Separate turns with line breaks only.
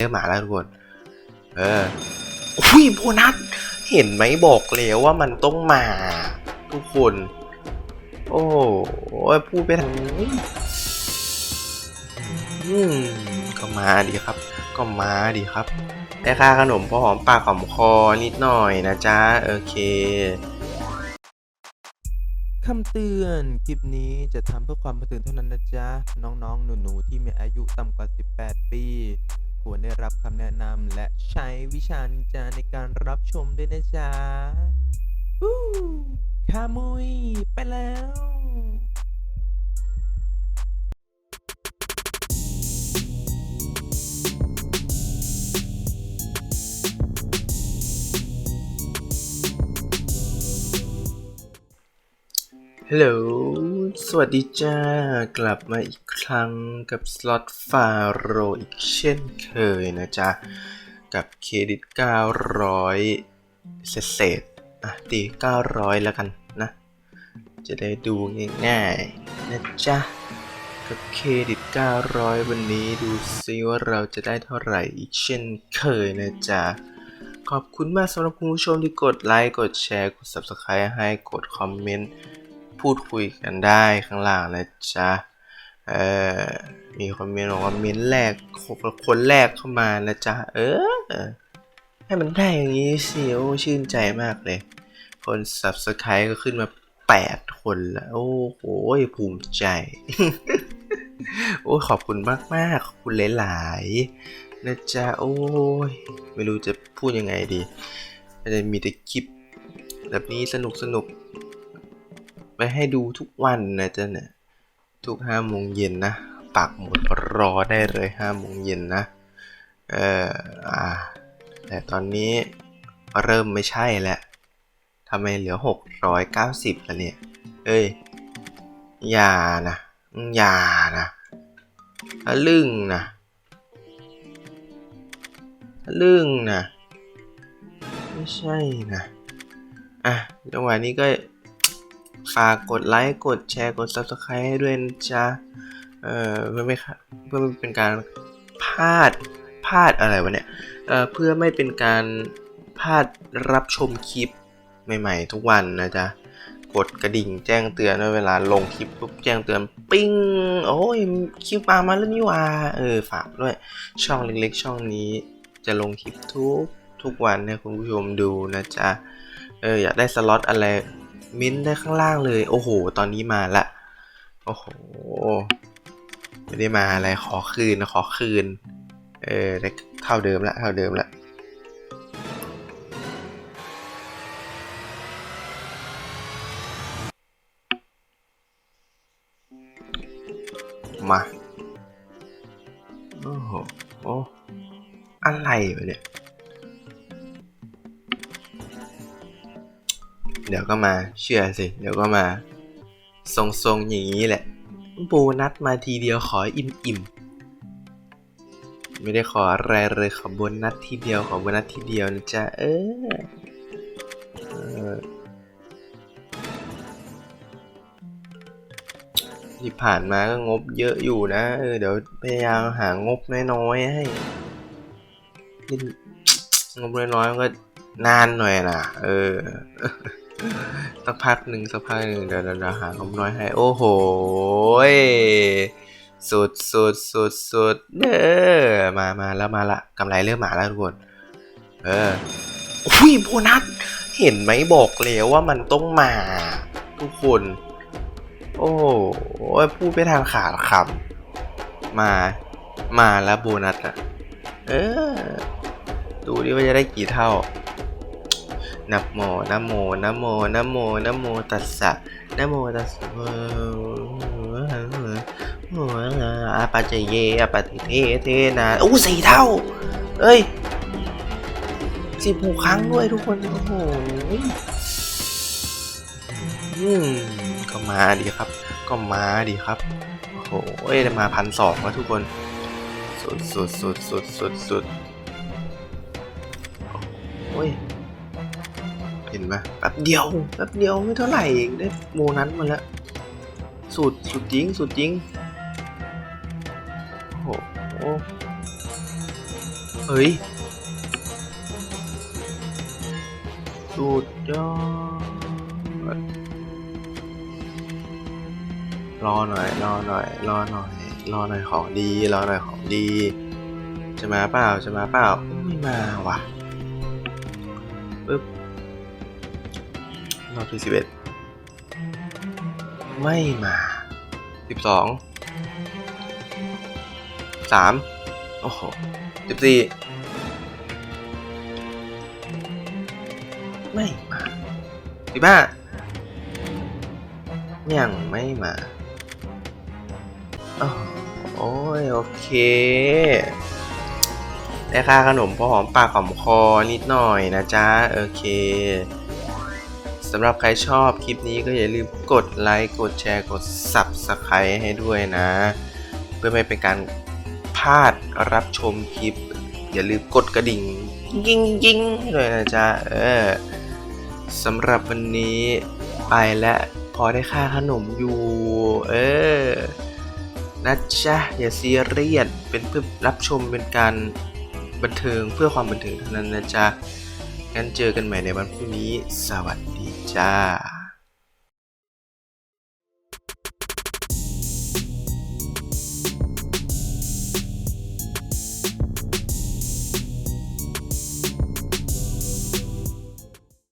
เริ่มมาแล้วทุกคน เอออุ้ยโบนัส เห็นไหมบอกแล้วว่ามันต้องมา ทุกคน โอ้ยพูดไปทางนี้อืมก็มาดีครับ ก็มาดีครับได้ค่าขนมพอหอมปากหอมคอนิดหน่อยนะจ๊ะ โอเค
คำเตือน คลิปนี้จะทำเพื่อความบันเทิงเท่านั้นนะจ๊ะ น้องๆ หนูๆ ที่มีอายุต่ำกว่า 18 ปี ควรได้รับคำแนะนำและใช้วิชานินจาในการรับชมด้วยนะจ๊ะฮู้คามุย ไปแล้ว
ฮัลโหล สวัสดีจ้ากลับมาอีกครั้งกับสล็อตฟาโรอีกเช่นเคยนะจ๊ะ กับเครดิต 900 เศษเศษๆอะตี 900 แล้วกันนะ จะได้ดูง่ายๆนะจ๊ะ กับเครดิต 900 วันนี้ดูซิว่าเราจะได้เท่าไหร่อีกเช่นเคยนะจ๊ะขอบคุณมากสำหรับคุณผู้ชมที่กดไลค์ กดแชร์ กด Subscribe ให้ กดคอมเมนต์ พูดคุยกันได้ข้างล่างนะจ๊ะเออมีคอมเมนต์บอกว่าเมนต์แรกคนแรกเข้ามานะจ๊ะเออ ให้มันได้อย่างนี้สิโอ้ชื่นใจมากเลย คน Subscribe ก็ขึ้นมา 8 คนแล้ว โอ้โหภูมิใจ โอ้ขอบคุณมากมาก ๆ ขอบคุณหลาย ๆ นะจ๊ะ โอ้ย ไม่รู้จะพูดยังไงดีจะมีแต่คลิป แบบนี้สนุกสนุก ไปให้ดูทุกวันนะจ๊ะเนี่ยทุกห้าโมงเย็นนะปักหมุดรอได้เลยห้าโมงเย็นนะเอออ่าแต่ตอนนี้เริ่มไม่ใช่แล้วทำไมเหลือหกร้อยเก้าสิบแล้วเนี่ย เอ้ย อย่านะอืมอย่านะทะลึ่งนะทะลึ่งนะ ไม่ใช่นะ อะจังหวะนี้ก็ ฝากกดไลค์ กดแชร์ กด Subscribe ให้ด้วยนะจ๊ะ เอ่อเพื่อไม่เพื่อไม่เป็นการพลาดพลาดอะไรวะเนี่ย เอ่อเพื่อไม่เป็นการพลาดรับชมคลิปใหม่ๆ ทุกวันนะจ๊ะ กดกระดิ่งแจ้งเตือนว่าเวลาลงคลิปปุ๊บแจ้งเตือนปิ้ง โอ้ยคลิปมามาแล้วนี่ว่าเออฝากด้วยช่องเล็กๆ ช่องนี้จะลงคลิปทุกทุกวันให้คุณผู้ชมดูนะจ๊ะ เอออยากได้สล็อตอะไร มิ้นท์ได้ข้างล่างเลย โอ้โห ตอนนี้มาละ โอ้โห ไม่ได้มาอะไร ขอคืนนะขอคืน เออได้เท่าเดิมละ เท่าเดิมละ มา โอ้โห โอ้ อะไรวะเนี่ย เดี๋ยวก็มาเชื่อสิ เดี๋ยวก็มา ทรงๆอย่างนี้แหละ โบนัสมาทีเดียวขออิ่มๆ ไม่ได้ขออะไรเลยขอโบนัสทีเดียวขอโบนัสทีเดียวนะจ๊ะเออที่ผ่านมาก็งบเยอะอยู่นะเออเดี๋ยวพยายามหางบน้อยๆให้งบน้อยๆก็นานหน่อยนะเออ สักพักหนึ่งสักพักหนึ่งเดี๋ยวเดี๋ยวเดี๋ยวหางบน้อยให้ โอ้โหสุดสุดสุดสุดเด้อมามาแล้วมาละกำไรเริ่มมาแล้วทุกคน เอออุ้ยโบนัส เห็นไหมบอกแล้วว่ามันต้องมา ทุกคน โอ้ยพูดไปทางขาดคำมา มาแล้วโบนัสอะ เออ ดูดิว่าจะได้กี่เท่า นะโมนะโมนะโมนะโมนะโมตัสสะนะโมตัสสะอาปาเจเยอาปาติเทเทนาอู้สี่เท่า เอ้ยสิบหกครั้งด้วยทุกคน โอ้โหอืมก็มาดีครับ ก็มาดีครับโอ้โหได้มาพันสองแล้วทุกคน สุดสุดสุดสุดสุดสุดโอ้ย เห็นไหมแป๊บเดียวแป๊บเดียวไม่เท่าไหร่เองได้โมนั้นมาแล้วสุดสุดจริงสุดจริงโอ้โหเฮ้ยสุดยอดรอหน่อยรอหน่อยรอหน่อยรอหน่อยของดีรอหน่อยของดี จะมาเปล่าจะมาเปล่าไม่มาว่ะ รอบที่สิบเอ็ดไม่มาสิบสองสามโอ้โหสิบสี่ไม่มาสิบห้ายังไม่มาอ้าวโอ้ยโอเค ได้ค่าขนมพอหอมปากหอมคอนิดหน่อยนะจ๊ะ โอเค สำหรับใครชอบคลิปนี้ก็อย่าลืมกดไลค์กดแชร์กด Subscribe ให้ด้วยนะ เพื่อไม่เป็นการพลาดรับชมคลิป อย่าลืมกดกระดิ่ง ยิงยิงให้ด้วยนะจ๊ะ เออสำหรับวันนี้ไปแล้วพอได้ค่าขนมอยู่ เออนะจ๊ะ อย่าซีเรียสเป็นเพื่อรับชมเป็นการบันเทิงเพื่อความบันเทิงเท่านั้นนะจ๊ะงั้นเจอกันใหม่ในวันพรุ่งนี้ สวัสดี จ้า